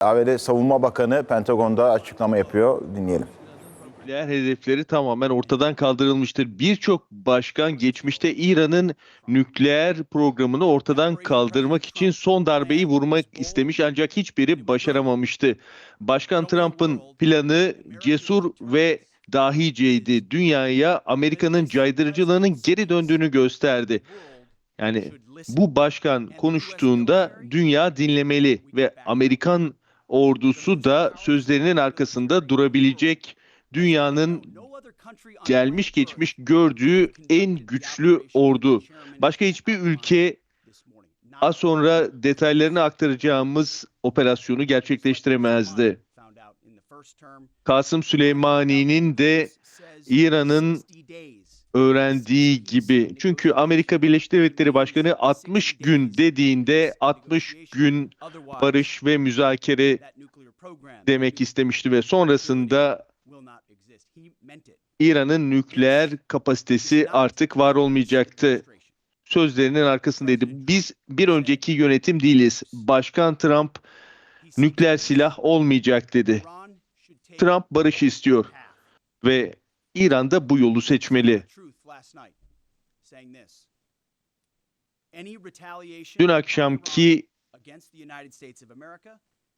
ABD Savunma Bakanı Pentagon'da açıklama yapıyor. Dinleyelim. nükleer hedefleri tamamen ortadan kaldırılmıştır. Birçok başkan geçmişte İran'ın nükleer programını ortadan kaldırmak için son darbeyi vurmak istemiş ancak hiçbiri başaramamıştı. Başkan Trump'ın planı cesur ve dahiceydi. Dünyaya Amerika'nın caydırıcılığının geri döndüğünü gösterdi. Yani bu başkan konuştuğunda dünya dinlemeli ve Amerikan ordusu da sözlerinin arkasında durabilecek dünyanın gelmiş geçmiş gördüğü en güçlü ordu. Başka hiçbir ülke az sonra detaylarını aktaracağımız operasyonu gerçekleştiremezdi. Kasım Süleymani'nin de İran'ın öğrendiği gibi. Çünkü Amerika Birleşik Devletleri Başkanı 60 gün dediğinde 60 gün barış ve müzakere demek istemişti ve sonrasında İran'ın nükleer kapasitesi artık var olmayacaktı. Sözlerinin arkasındaydı. Biz bir önceki yönetim değiliz. Başkan Trump nükleer silah olmayacak dedi. Trump barış istiyor ve İran da bu yolu seçmeli. Dün akşamki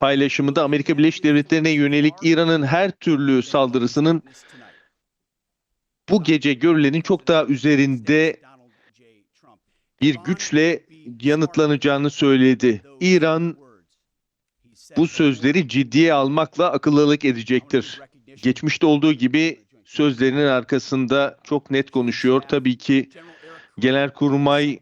paylaşımında Amerika Birleşik Devletleri'ne yönelik İran'ın her türlü saldırısının bu gece görülenin çok daha üzerinde bir güçle yanıtlanacağını söyledi. İran bu sözleri ciddiye almakla akıllılık edecektir. Geçmişte olduğu gibi sözlerinin arkasında çok net konuşuyor. Tabii ki Genelkurmay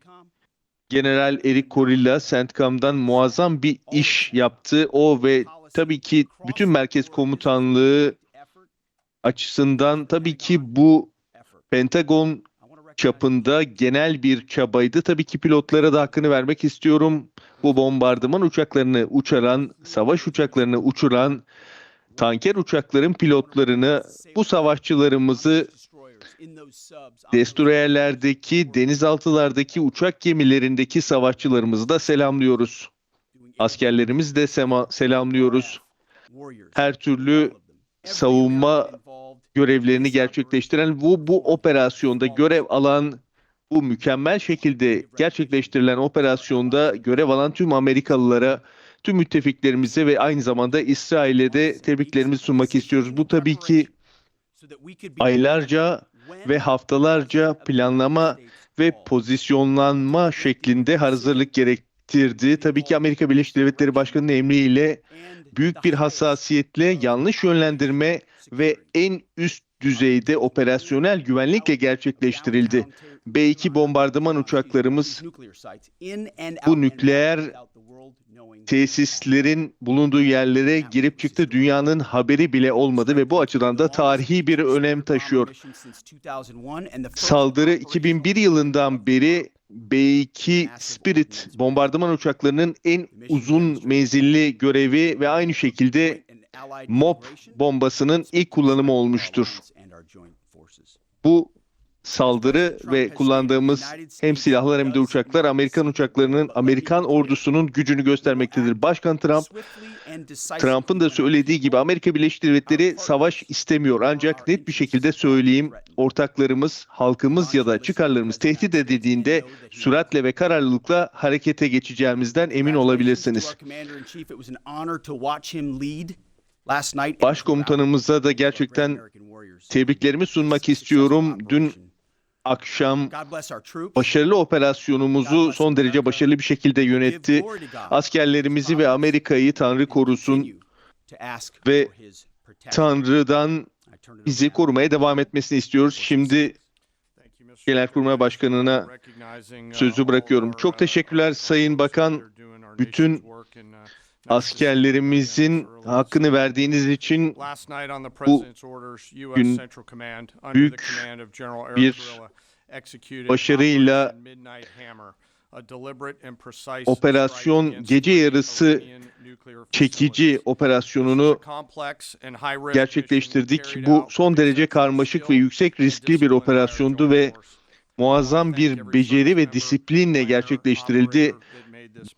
General Eric Corilla CENTCOM'dan muazzam bir iş yaptı. O ve tabii ki bütün merkez komutanlığı açısından tabii ki bu Pentagon çapında genel bir çabaydı. Tabii ki pilotlara da hakkını vermek istiyorum. Bu bombardıman uçaklarını uçuran, savaş uçaklarını uçuran, tanker uçakların pilotlarını, bu savaşçılarımızı destroyerlerdeki, denizaltılardaki uçak gemilerindeki savaşçılarımızı da selamlıyoruz. Askerlerimizi de sema- selamlıyoruz. Her türlü savunma görevlerini gerçekleştiren bu bu operasyonda görev alan bu mükemmel şekilde gerçekleştirilen operasyonda görev alan tüm Amerikalılara, tüm müttefiklerimize ve aynı zamanda İsrail'e de tebriklerimizi sunmak istiyoruz. Bu tabii ki aylarca ve haftalarca planlama ve pozisyonlanma şeklinde hazırlık gerektirdi. Tabii ki Amerika Birleşik Devletleri Başkanı'nın emriyle büyük bir hassasiyetle yanlış yönlendirme ve en üst düzeyde operasyonel güvenlikle gerçekleştirildi. B-2 bombardıman uçaklarımız bu nükleer tesislerin bulunduğu yerlere girip çıktı. Dünyanın haberi bile olmadı ve bu açıdan da tarihi bir önem taşıyor. Saldırı 2001 yılından beri B-2 Spirit bombardıman uçaklarının en uzun menzilli görevi ve aynı şekilde MOP bombasının ilk kullanımı olmuştur. Bu saldırı ve kullandığımız hem silahlar hem de uçaklar Amerikan uçaklarının, Amerikan ordusunun gücünü göstermektedir. Başkan Trump, Trump'ın da söylediği gibi Amerika Birleşik Devletleri savaş istemiyor. Ancak net bir şekilde söyleyeyim, ortaklarımız, halkımız ya da çıkarlarımız tehdit edildiğinde süratle ve kararlılıkla harekete geçeceğimizden emin olabilirsiniz. Başkomutanımıza da gerçekten tebriklerimi sunmak istiyorum. Dün akşam başarılı operasyonumuzu son derece başarılı bir şekilde yönetti. Askerlerimizi ve Amerika'yı Tanrı korusun ve Tanrı'dan bizi korumaya devam etmesini istiyoruz. Şimdi Genelkurmay Başkanı'na sözü bırakıyorum. Çok teşekkürler Sayın Bakan. Bütün askerlerimizin hakkını verdiğiniz için bu gün büyük bir başarıyla operasyon gece yarısı çekici operasyonunu gerçekleştirdik. Bu son derece karmaşık ve yüksek riskli bir operasyondu ve muazzam bir beceri ve disiplinle gerçekleştirildi.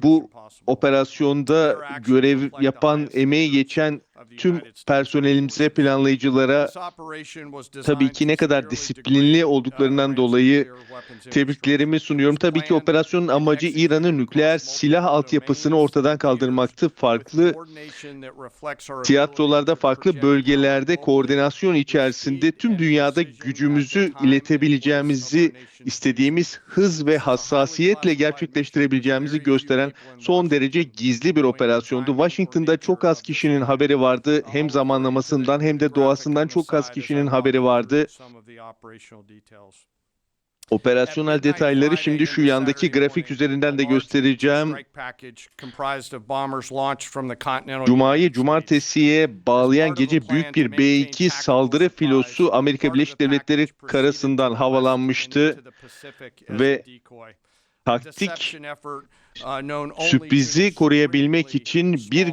Bu operasyonda görev yapan, emeği geçen tüm personelimize, planlayıcılara tabii ki ne kadar disiplinli olduklarından dolayı tebriklerimi sunuyorum. Tabii ki operasyonun amacı İran'ın nükleer silah altyapısını ortadan kaldırmaktı. Farklı tiyatrolarda, farklı bölgelerde koordinasyon içerisinde tüm dünyada gücümüzü iletebileceğimizi istediğimiz hız ve hassasiyetle gerçekleştirebileceğimizi gösteren son derece gizli bir operasyondu. Washington'da çok az kişinin haberi vardı. Hem zamanlamasından hem de doğasından çok az kişinin haberi vardı. Operasyonel detayları şimdi şu yandaki grafik üzerinden de göstereceğim. Cuma'yı cumartesiye bağlayan gece büyük bir B-2 saldırı filosu Amerika Birleşik Devletleri karasından havalanmıştı ve taktik sürprizi koruyabilmek için bir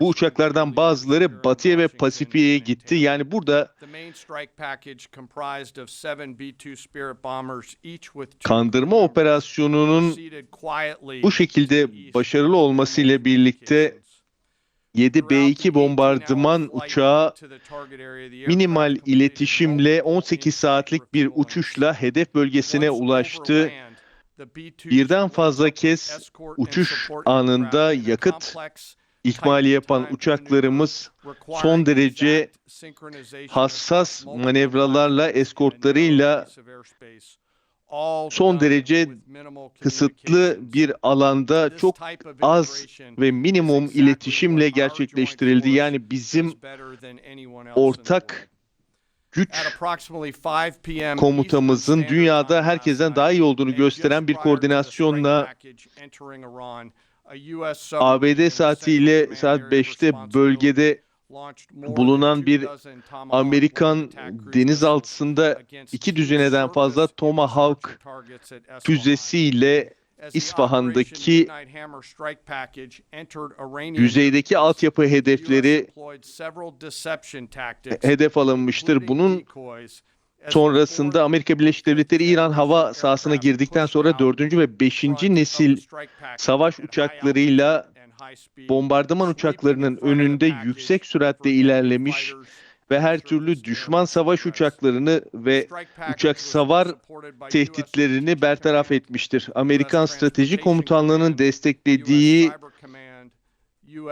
bu uçaklardan bazıları batıya ve Pasifik'e gitti. Yani burada kandırma operasyonunun bu şekilde başarılı olmasıyla birlikte 7 B-2 bombardıman uçağı minimal iletişimle 18 saatlik bir uçuşla hedef bölgesine ulaştı. Birden fazla kez uçuş anında yakıt ikmali yapan uçaklarımız son derece hassas manevralarla, eskortlarıyla son derece kısıtlı bir alanda çok az ve minimum iletişimle gerçekleştirildi. Yani bizim ortak güç komutamızın dünyada herkesten daha iyi olduğunu gösteren bir koordinasyonla ABD saatiyle saat 5'te bölgede bulunan bir Amerikan denizaltısında iki düzineden fazla Tomahawk füzesiyle İsfahan'daki yüzeydeki altyapı hedefleri hedef alınmıştır. Bunun sonrasında Amerika Birleşik Devletleri İran hava sahasına girdikten sonra 4. ve 5. nesil savaş uçaklarıyla bombardıman uçaklarının önünde yüksek süratle ilerlemiş ve her türlü düşman savaş uçaklarını ve uçak savar tehditlerini bertaraf etmiştir. Amerikan Strateji Komutanlığı'nın desteklediği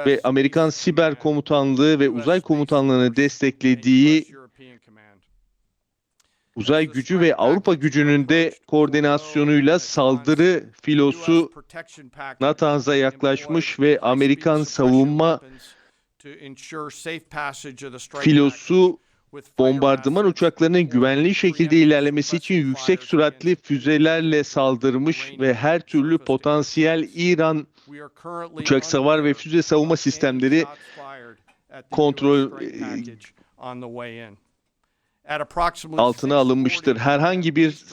ve Amerikan Siber Komutanlığı ve Uzay Komutanlığı'nı desteklediği uzay gücü ve Avrupa gücünün de koordinasyonuyla saldırı filosu Natanz'a yaklaşmış ve Amerikan savunma filosu bombardıman uçaklarının güvenli şekilde ilerlemesi için yüksek süratli füzelerle saldırmış ve her türlü potansiyel İran uçak savar ve füze savunma sistemleri kontrol altına alınmıştır. Herhangi bir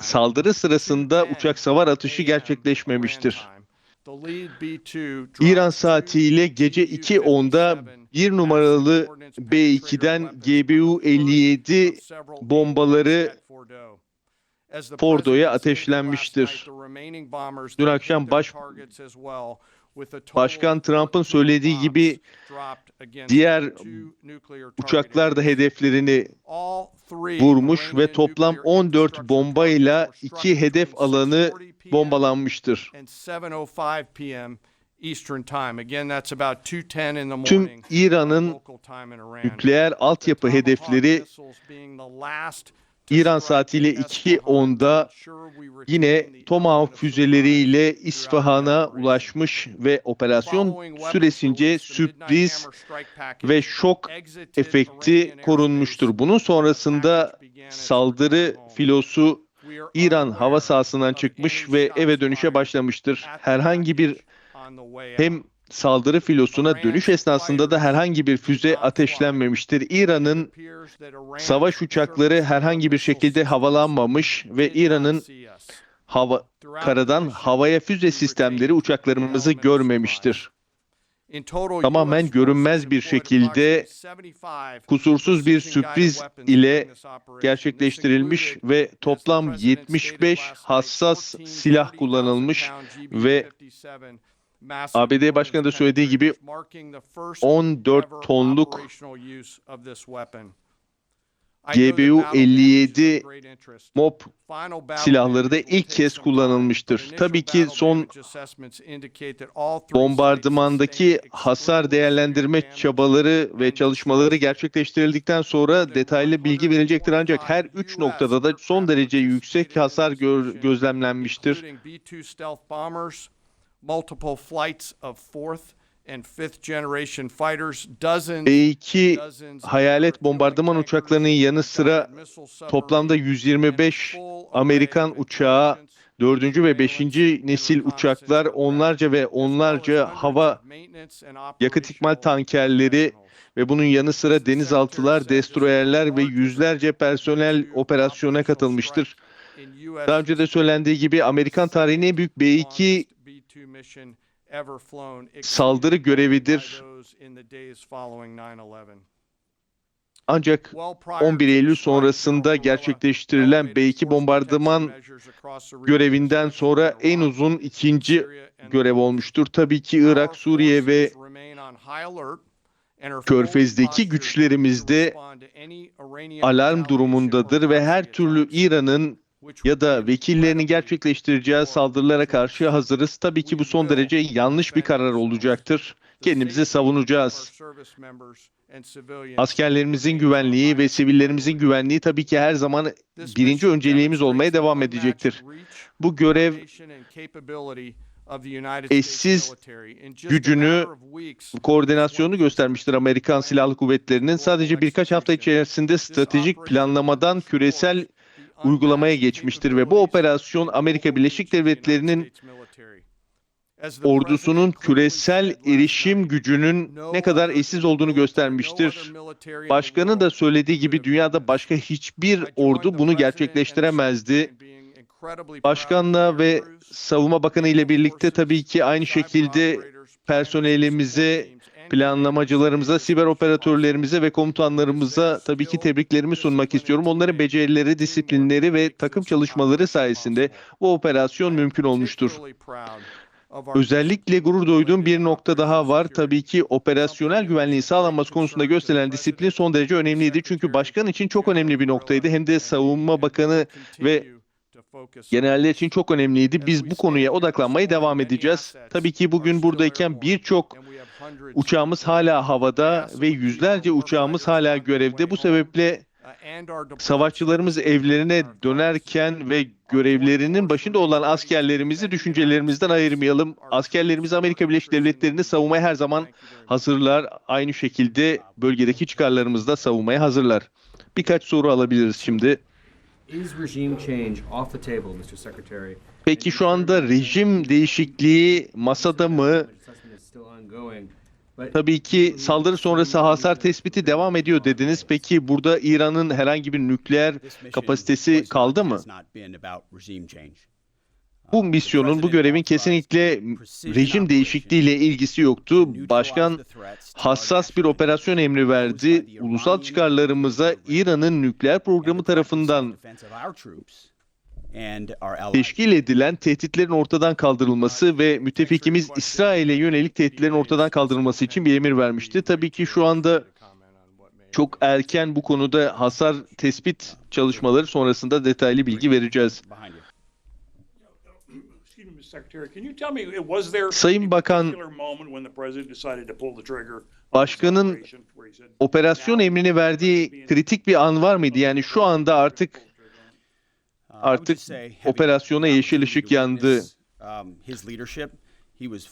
saldırı sırasında uçak savar atışı gerçekleşmemiştir. İran saatiyle gece 2.10'da bir numaralı B-2'den GBU-57 bombaları Fordo'ya ateşlenmiştir. Dün akşam baş, Başkan Trump'ın söylediği gibi diğer uçaklar da hedeflerini vurmuş ve toplam 14 bombayla iki hedef alanı bombalanmıştır. Tüm İran'ın nükleer altyapı hedefleri İran saatiyle 2.10'da yine Tomahawk füzeleriyle İsfahan'a ulaşmış ve operasyon süresince sürpriz ve şok efekti korunmuştur. Bunun sonrasında saldırı filosu İran hava sahasından çıkmış ve eve dönüşe başlamıştır. Herhangi bir hem saldırı filosuna dönüş esnasında da herhangi bir füze ateşlenmemiştir. İran'ın savaş uçakları herhangi bir şekilde havalanmamış ve İran'ın hava karadan havaya füze sistemleri uçaklarımızı görmemiştir. tamamen görünmez bir şekilde kusursuz bir sürpriz ile gerçekleştirilmiş ve toplam 75 hassas silah kullanılmış ve ABD Başkanı da söylediği gibi 14 tonluk GBU 57 MOP silahları da ilk kez kullanılmıştır. Tabii ki son bombardımandaki hasar değerlendirme çabaları ve çalışmaları gerçekleştirildikten sonra detaylı bilgi verilecektir ancak her üç noktada da son derece yüksek hasar gözlemlenmiştir. Multiple flights of fourth and fifth generation fighters, dozens, B-2 dozens of hayalet bombardıman uçaklarının yanı sıra toplamda submarines, 125 and full Amerikan uçağı, intelligence, dördüncü ve beşinci surveillance, nesil and uçaklar, onlarca ve onlarca hava yakıt ikmal tankerleri ve bunun yanı sıra denizaltılar, destroyerler ve yüzlerce personel operasyona katılmıştır. Daha önce de söylendiği gibi Amerikan tarihinin en büyük B-2 B-2 mission ever flown, saldırı görevidir. those in the days following 9/11. Ancak Well prior 11 to Eylül sonrasında gerçekleştirilen elevated B-2 force bombardıman görevinden sonra en uzun ikinci görev olmuştur. Tabii ki Irak, Suriye ve Körfez'deki güçlerimiz de alarm durumundadır ve her türlü İran'ın ya da incredibly gerçekleştireceği saldırılara karşı hazırız. Tabii ki bu son derece yanlış bir karar olacaktır. Kendimizi savunacağız. Askerlerimizin güvenliği ve sivillerimizin güvenliği tabii ki her zaman birinci önceliğimiz olmaya devam edecektir. Bu görev eşsiz gücünü, koordinasyonu göstermiştir Amerikan Silahlı Kuvvetleri'nin. Sadece birkaç hafta içerisinde stratejik planlamadan küresel uygulamaya geçmiştir ve bu operasyon Amerika Birleşik Devletleri'nin ordusunun küresel erişim gücünün ne kadar eşsiz olduğunu göstermiştir. Başkanı da söylediği gibi dünyada başka hiçbir ordu bunu gerçekleştiremezdi. Başkanla ve Savunma Bakanı ile birlikte tabii ki aynı şekilde personelimize, planlamacılarımıza, siber operatörlerimize ve komutanlarımıza tabii ki tebriklerimi sunmak istiyorum. Onların becerileri, disiplinleri ve takım çalışmaları sayesinde bu operasyon mümkün olmuştur. Özellikle gurur duyduğum bir nokta daha var. Tabii ki operasyonel güvenliğin sağlanması konusunda gösterilen disiplin son derece önemliydi. Çünkü başkan için çok önemli bir noktaydı. Hem de savunma bakanı ve generaller için çok önemliydi. Biz bu konuya odaklanmaya devam edeceğiz. Tabii ki bugün buradayken birçok uçağımız hala havada ve yüzlerce uçağımız hala görevde. Bu sebeple savaşçılarımız evlerine dönerken ve görevlerinin başında olan askerlerimizi düşüncelerimizden ayırmayalım. Askerlerimiz Amerika Birleşik Devletleri'ni savunmaya her zaman hazırlar. Aynı şekilde bölgedeki çıkarlarımızı da savunmaya hazırlar. Birkaç soru alabiliriz şimdi. Peki şu anda rejim değişikliği masada mı? Tabii ki saldırı sonrası hasar tespiti devam ediyor dediniz. Peki burada İran'ın herhangi bir nükleer kapasitesi kaldı mı? Bu misyonun, bu görevin kesinlikle rejim değişikliğiyle ilgisi yoktu. Başkan hassas bir operasyon emri verdi. Ulusal çıkarlarımıza İran'ın nükleer programı tarafından teşkil edilen tehditlerin ortadan kaldırılması ve müttefikimiz İsrail'e yönelik tehditlerin ortadan kaldırılması için bir emir vermişti. Tabii ki şu anda çok erken bu konuda hasar tespit çalışmaları sonrasında detaylı bilgi vereceğiz. Sayın Bakan, Başkanın Operasyon emrini verdiği kritik bir an var mıydı? Yani şu anda artık artık operasyona yeşil ışık yandı.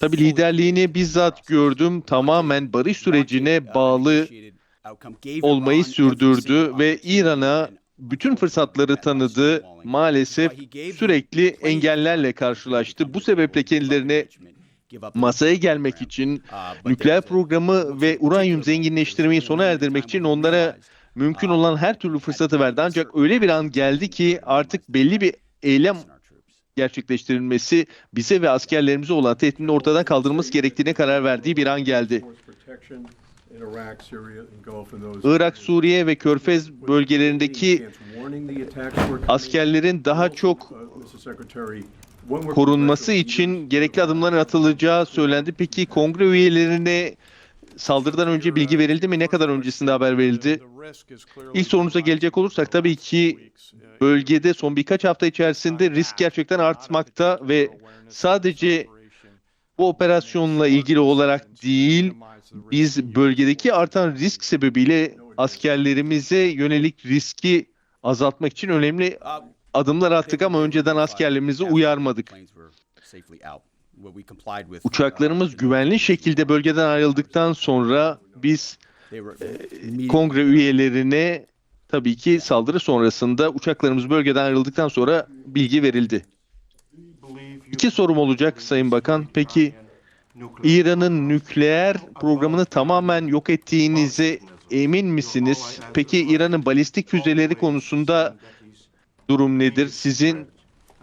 Tabii liderliğini bizzat gördüm. Tamamen barış sürecine bağlı olmayı sürdürdü ve İran'a bütün fırsatları tanıdı. Maalesef sürekli engellerle karşılaştı. Bu sebeple kendilerine masaya gelmek için nükleer programı ve uranyum zenginleştirmeyi sona erdirmek için onlara mümkün olan her türlü fırsatı verdi. Ancak öyle bir an geldi ki artık belli bir eylem gerçekleştirilmesi bize ve askerlerimize olan tehditin ortadan kaldırılması gerektiğine karar verdiği bir an geldi. Irak, Suriye ve Körfez bölgelerindeki askerlerin daha çok korunması için gerekli adımların atılacağı söylendi. Peki kongre üyelerine saldırıdan önce bilgi verildi mi? Ne kadar öncesinde haber verildi? İlk sorunuza gelecek olursak tabii ki bölgede son birkaç hafta içerisinde risk gerçekten artmakta ve sadece bu operasyonla ilgili olarak değil, biz bölgedeki artan risk sebebiyle askerlerimize yönelik riski azaltmak için önemli adımlar attık ama önceden askerlerimizi uyarmadık. Uçaklarımız güvenli şekilde bölgeden ayrıldıktan sonra biz kongre üyelerine tabii ki saldırı sonrasında uçaklarımız bölgeden ayrıldıktan sonra bilgi verildi. İki sorum olacak Sayın Bakan. Peki İran'ın nükleer programını tamamen yok ettiğinize emin misiniz? Peki İran'ın balistik füzeleri konusunda durum nedir? Sizin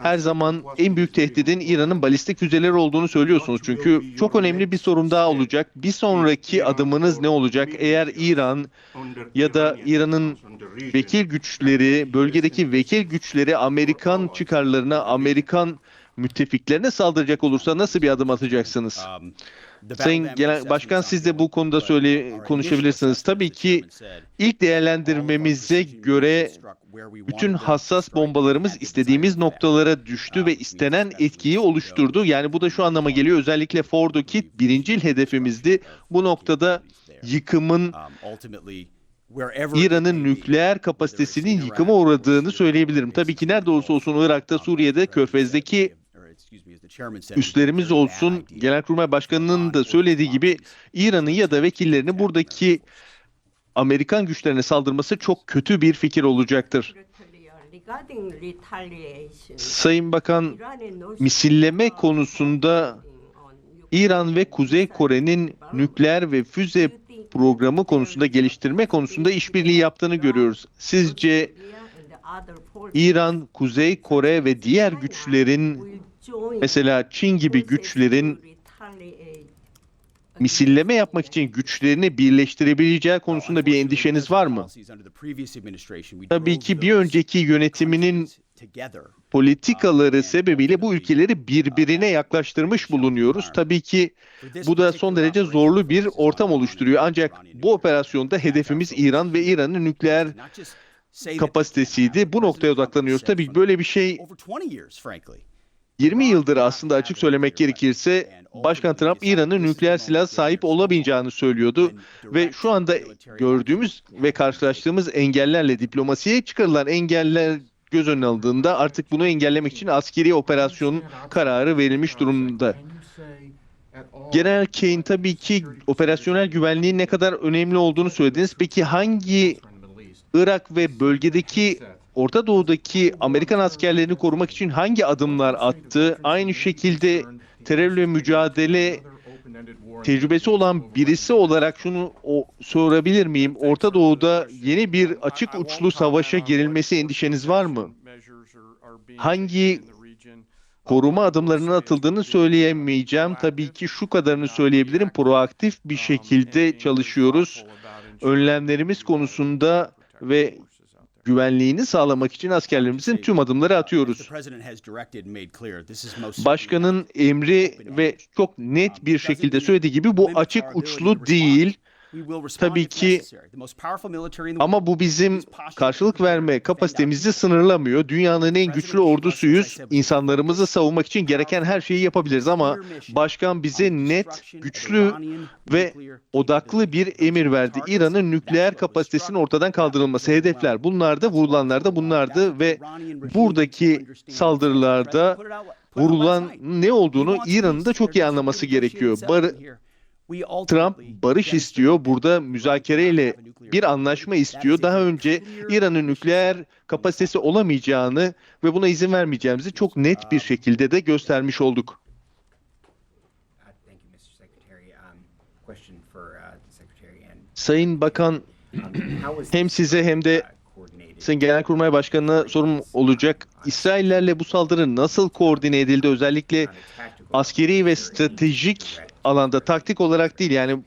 her zaman en büyük tehdidin İran'ın balistik füzeleri olduğunu söylüyorsunuz. Çünkü çok önemli bir sorum daha olacak. Bir sonraki adımınız ne olacak? Eğer İran ya da İran'ın vekil güçleri, bölgedeki vekil güçleri Amerikan çıkarlarına, Amerikan müttefiklerine saldıracak olursa nasıl bir adım atacaksınız? Sayın Genel Başkan siz de bu konuda söyle konuşabilirsiniz. Tabii ki ilk değerlendirmemize göre bütün hassas bombalarımız istediğimiz noktalara düştü ve istenen etkiyi oluşturdu. Yani bu da şu anlama geliyor. Özellikle Fordo'ki birincil hedefimizdi. Bu noktada yıkımın İran'ın nükleer kapasitesinin yıkıma uğradığını söyleyebilirim. Tabii ki nerede olursa olsun Irak'ta, Suriye'de, Körfez'deki üslerimiz olsun. Genelkurmay Başkanı'nın da söylediği gibi İran'ın ya da vekillerinin buradaki Amerikan güçlerine saldırması çok kötü bir fikir olacaktır. Sayın Bakan, misilleme konusunda İran ve Kuzey Kore'nin nükleer ve füze programı konusunda geliştirme konusunda işbirliği yaptığını görüyoruz. Sizce İran, Kuzey Kore ve diğer güçlerin mesela Çin gibi güçlerin misilleme yapmak için güçlerini birleştirebileceği konusunda bir endişeniz var mı? Tabii ki bir önceki yönetiminin politikaları sebebiyle bu ülkeleri birbirine yaklaştırmış bulunuyoruz. Tabii ki bu da son derece zorlu bir ortam oluşturuyor. Ancak bu operasyonda hedefimiz İran ve İran'ın nükleer kapasitesiydi. Bu noktaya odaklanıyoruz. Tabii böyle bir şey 20 yıldır aslında açık söylemek gerekirse Başkan Trump İran'ın nükleer silah sahip olamayacağını söylüyordu ve şu anda gördüğümüz ve karşılaştığımız engellerle diplomasiye çıkarılan engeller göz önüne alındığında artık bunu engellemek için askeri operasyon kararı verilmiş durumda. General Kane tabii ki operasyonel güvenliğin ne kadar önemli olduğunu söylediniz. Peki hangi Irak ve bölgedeki Orta Doğu'daki Amerikan askerlerini korumak için hangi adımlar attı? Aynı şekilde terörle mücadele tecrübesi olan birisi olarak şunu o, sorabilir miyim? Orta Doğu'da yeni bir açık uçlu savaşa girilmesi endişeniz var mı? Hangi koruma adımlarının atıldığını söyleyemeyeceğim. Tabii ki şu kadarını söyleyebilirim. Proaktif bir şekilde çalışıyoruz. Önlemlerimiz konusunda ve güvenliğini sağlamak için askerlerimizin tüm adımları atıyoruz. Başkanın emri ve çok net bir şekilde söylediği gibi bu açık uçlu değil. Tabii ki ama bu bizim karşılık verme kapasitemizi sınırlamıyor. Dünyanın en güçlü ordusuyuz. İnsanlarımızı savunmak için gereken her şeyi yapabiliriz ama başkan bize net, güçlü ve odaklı bir emir verdi. İran'ın nükleer kapasitesinin ortadan kaldırılması. Hedefler bunlardı, vurulanlar da bunlardı ve buradaki saldırılarda vurulan ne olduğunu İran'ın da çok iyi anlaması gerekiyor. Bar Trump barış istiyor. Burada müzakereyle bir anlaşma istiyor. Daha önce İran'ın nükleer kapasitesi olamayacağını ve buna izin vermeyeceğimizi çok net bir şekilde de göstermiş olduk. Uh. Um, uh, Sayın Bakan um, hem size hem de Sayın Genelkurmay Başkanı'na sorum olacak. İsraillerle bu saldırı nasıl koordine edildi? Özellikle askeri ve stratejik alanda taktik olarak değil yani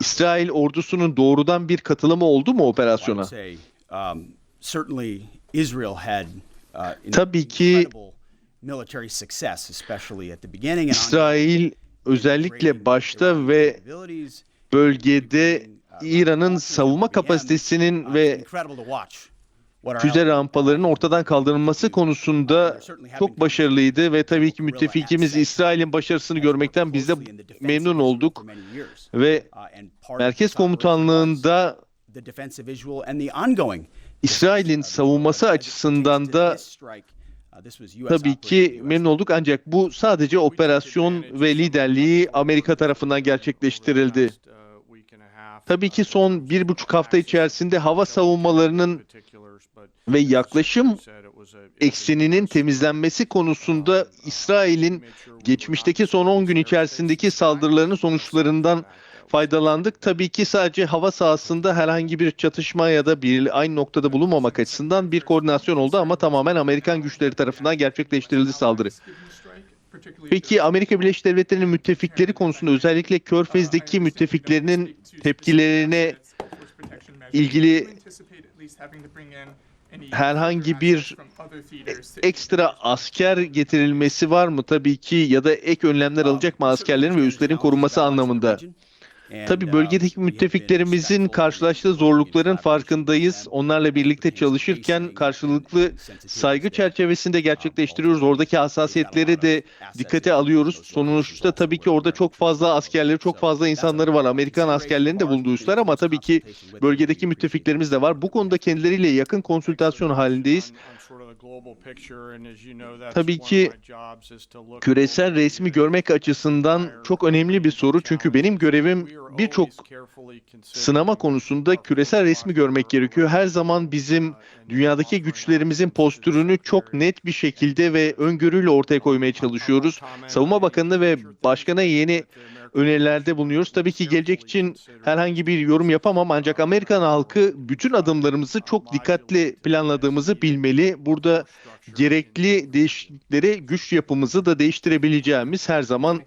İsrail ordusunun doğrudan bir katılımı oldu mu operasyona? um, uh, Tabii ki- İsrail özellikle başta ve bölgede İran'ın savunma kapasitesinin uh, ve füze rampalarının ortadan kaldırılması konusunda çok başarılıydı ve tabii ki müttefikimiz İsrail'in başarısını görmekten biz de memnun olduk ve Uh, Merkez Komutanlığında İsrail'in savunması açısından da uh, tabii ki memnun olduk. Ancak bu sadece operasyon ve liderliği Amerika tarafından gerçekleştirildi. Tabii ki son bir buçuk hafta içerisinde hava savunmalarının ve yaklaşım ekseninin temizlenmesi konusunda İsrail'in geçmişteki son 10 gün içerisindeki saldırılarının sonuçlarından faydalandık. Tabii ki sadece hava sahasında herhangi bir çatışma ya da bir aynı noktada bulunmamak açısından bir koordinasyon oldu ama tamamen Amerikan güçleri tarafından gerçekleştirildi saldırı. Peki Amerika Birleşik Devletleri'nin müttefikleri konusunda özellikle Körfez'deki müttefiklerinin tepkilerine ilgili herhangi bir ekstra asker getirilmesi var mı tabii ki ya da ek önlemler alacak mı askerlerin ve üslerin korunması anlamında? Tabii bölgedeki müttefiklerimizin karşılaştığı zorlukların farkındayız. Onlarla birlikte çalışırken karşılıklı saygı çerçevesinde gerçekleştiriyoruz. Oradaki hassasiyetleri de dikkate alıyoruz. Sonuçta tabii ki orada çok fazla askerleri, çok fazla insanları var. Amerikan askerlerinin de bulunduğu üsler ama tabii ki bölgedeki müttefiklerimiz de var. Bu konuda kendileriyle yakın konsültasyon halindeyiz. Tabii ki küresel resmi görmek açısından çok önemli bir soru. Çünkü benim görevim birçok sınama konusunda küresel resmi görmek gerekiyor. Her zaman bizim dünyadaki güçlerimizin postürünü çok net bir şekilde ve öngörüyle ortaya koymaya çalışıyoruz. Savunma Bakanı ve Başkan'a yeni önerilerde bulunuyoruz. Tabii ki gelecek için herhangi bir yorum yapamam ancak Amerikan halkı bütün adımlarımızı çok dikkatli planladığımızı bilmeli. Burada gerekli değişiklikleri güç yapımızı da değiştirebileceğimiz her zaman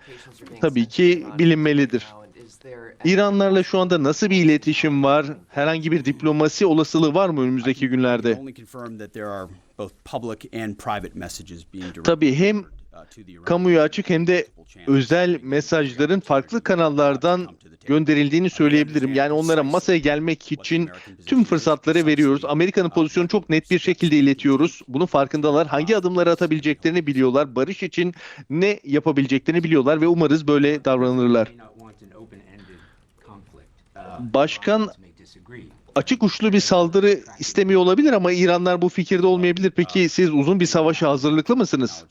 tabii ki bilinmelidir. İranlarla şu anda nasıl bir iletişim var? Herhangi bir diplomasi olasılığı var mı önümüzdeki günlerde? Tabii hem kamuya açık hem de özel mesajların farklı kanallardan gönderildiğini söyleyebilirim. Yani onlara masaya gelmek için tüm fırsatları veriyoruz. Amerika'nın pozisyonu çok net bir şekilde iletiyoruz. Bunun farkındalar. Hangi adımları atabileceklerini biliyorlar. Barış için ne yapabileceklerini biliyorlar ve umarız böyle davranırlar. Başkan açık uçlu bir saldırı istemiyor olabilir ama İranlar bu fikirde olmayabilir. Peki siz uzun bir savaşa hazırlıklı mısınız?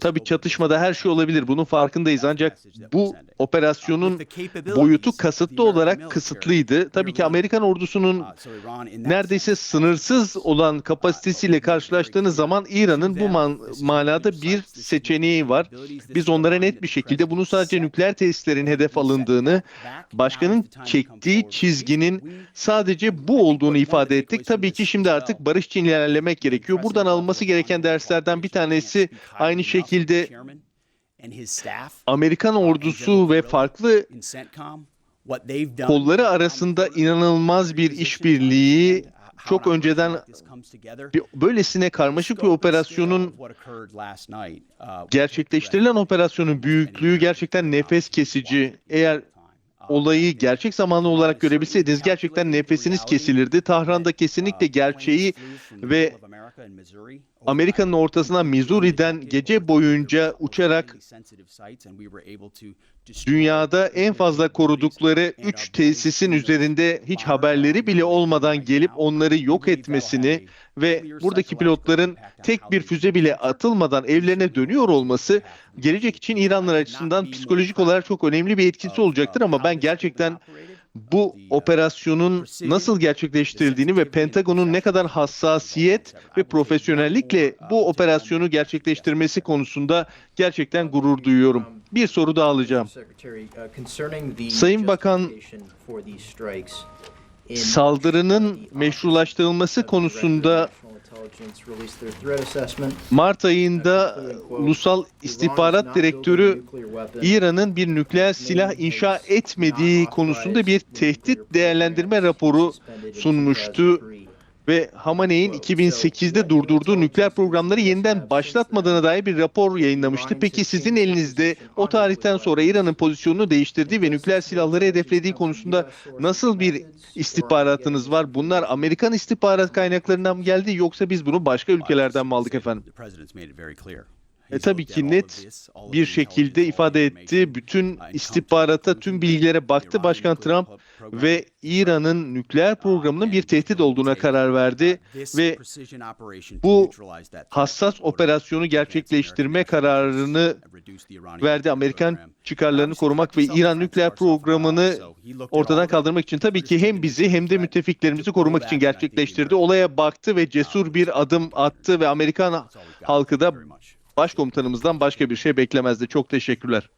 Tabii çatışmada her şey olabilir. Bunun farkındayız ancak bu operasyonun boyutu kasıtlı olarak kısıtlıydı. Tabii ki Amerikan ordusunun neredeyse sınırsız olan kapasitesiyle karşılaştığınız zaman İran'ın bu man manada bir seçeneği var. Biz onlara net bir şekilde bunun sadece nükleer tesislerin hedef alındığını, başkanın çektiği çizginin sadece bu olduğunu ifade ettik. Tabii ki şimdi artık barış için ilerlemek gerekiyor. Buradan alınması gereken derslerden bir tanesi aynı şekilde Amerikan ordusu ve farklı kolları arasında inanılmaz bir işbirliği çok önceden böylesine karmaşık bir operasyonun gerçekleştirilen operasyonun büyüklüğü gerçekten nefes kesici. Eğer olayı gerçek zamanlı olarak görebilseydiniz gerçekten nefesiniz kesilirdi. Tahran'da kesinlikle gerçeği ve Amerika'nın ortasına Missouri'den gece boyunca uçarak dünyada en fazla korudukları 3 tesisin üzerinde hiç haberleri bile olmadan gelip onları yok etmesini ve buradaki pilotların tek bir füze bile atılmadan evlerine dönüyor olması gelecek için İranlar açısından psikolojik olarak çok önemli bir etkisi olacaktır ama ben gerçekten bu operasyonun nasıl gerçekleştirildiğini ve Pentagon'un ne kadar hassasiyet ve profesyonellikle bu operasyonu gerçekleştirmesi konusunda gerçekten gurur duyuyorum. Bir soru daha alacağım. Sayın Bakan, Saldırının meşrulaştırılması konusunda Mart ayında Ulusal İstihbarat Direktörü İran'ın bir nükleer silah inşa etmediği konusunda bir tehdit değerlendirme raporu sunmuştu ve Hamaney'in 2008'de durdurduğu nükleer programları yeniden başlatmadığına dair bir rapor yayınlamıştı. Peki sizin elinizde o tarihten sonra İran'ın pozisyonunu değiştirdiği ve nükleer silahları hedeflediği konusunda nasıl bir istihbaratınız var? Bunlar Amerikan istihbarat kaynaklarından mı geldi yoksa biz bunu başka ülkelerden mi aldık efendim? E tabii ki net bir şekilde ifade etti. Bütün istihbarata, tüm bilgilere baktı Başkan Trump ve İran'ın nükleer programının bir tehdit olduğuna karar verdi ve bu hassas operasyonu gerçekleştirme kararını verdi. Amerikan çıkarlarını korumak ve İran nükleer programını ortadan kaldırmak için tabii ki hem bizi hem de müttefiklerimizi korumak için gerçekleştirdi. Olaya baktı ve cesur bir adım attı ve Amerikan halkı da başkomutanımızdan başka bir şey beklemezdi. Çok teşekkürler.